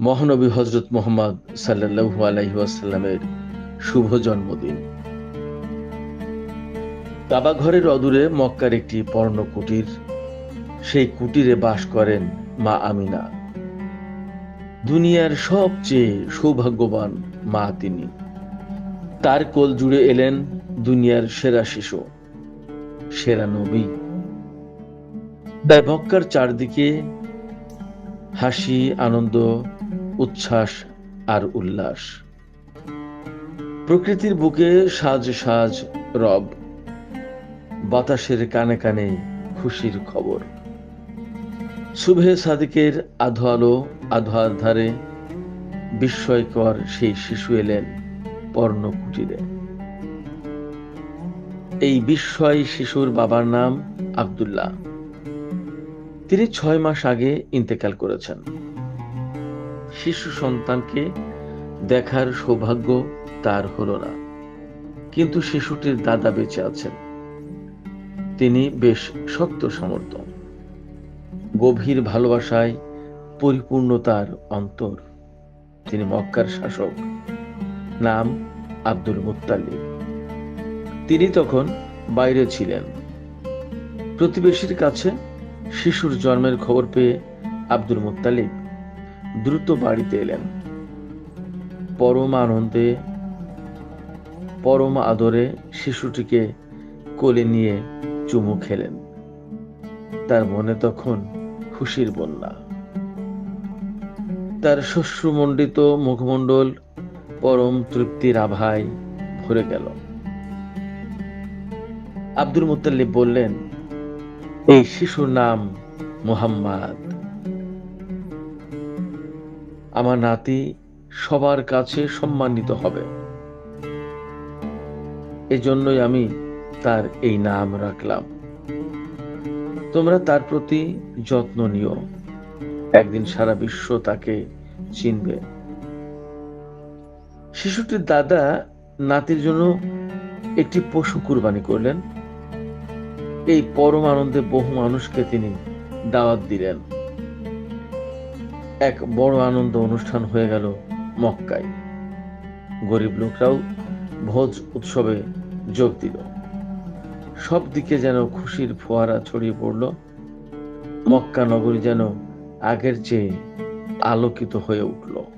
মহানবী হজরত মোহাম্মদ সাল্লাহু আলাইসাল্লামের শুভ জন্মদিন। কাবা ঘরের অদূরে মক্কার একটি পর্ণ কুটির সেই কুটিরে বাস করেন মা আমিনা। দুনিয়ার সবচেয়ে সৌভাগ্যবান মা তিনি। তার কোল জুড়ে এলেন দুনিয়ার সেরা শিশু, সেরা নবী। তাই মক্কার চারদিকে হাসি, আনন্দ উচ্ছ্বাস আর উল্লাস। প্রকৃতির বুকে সাজ সাজ রব, বাতাসের কানে কানে খুশির খবর। শুভে সাদিকের আধো আলো আধার ধারে বিস্ময়কর সেই শিশু এলেন পর্ণ কুটিরে এই বিস্ময় শিশুর বাবার নাম আব্দুল্লাহ। তিনি ছয় মাস আগে ইন্তেকাল করেছেন। শিশু সন্তানকে দেখার সৌভাগ্য তার হলো না। কিন্তু শিশুটির দাদা বেঁচে আছেন। তিনি বেশ শক্ত সমর্থ গভীর ভালোবাসায় পরিপূর্ণ তার অন্তর। তিনি মক্কার শাসক। নাম আব্দুল মুত্তালিব। তিনি তখন বাইরে ছিলেন। প্রতিবেশীর কাছে শিশুর জন্মের খবর পেয়ে আব্দুল মুত্তালিব দ্রুত বাড়িতে এলেন। পরম আনন্দে, পরম আদরে শিশুটিকে কোলে নিয়ে চুমু খেলেন। তার মনে তখন খুশির বন্যা। তার শ্বশ্রুমণ্ডিত মুখমণ্ডল পরম তৃপ্তির আভায় ভরে গেল। আব্দুল মুতাল্লিব বললেন, এই শিশুর নাম মুহাম্মদ। আমার নাতি সবার কাছে সম্মানিত হবে। এজন্যই আমি তার এই নাম রাখলাম। তোমরা তার প্রতি যত্ন নিও। একদিন সারা বিশ্ব তাকে চিনবে। শিশুটির দাদা নাতির জন্য একটি পশু কুরবানি করলেন। এই পরম আনন্দে বহু মানুষকে তিনি দাওয়াত দিলেন। এক বড় আনন্দ অনুষ্ঠান হয়ে গেল মক্কায়। গরিব লোকরাও ভোজ উৎসবে যোগ দিল। সব দিকে যেন খুশির ফোয়ারা ছড়িয়ে পড়ল। মক্কা নগরী যেন আগের চেয়ে আলোকিত হয়ে উঠল।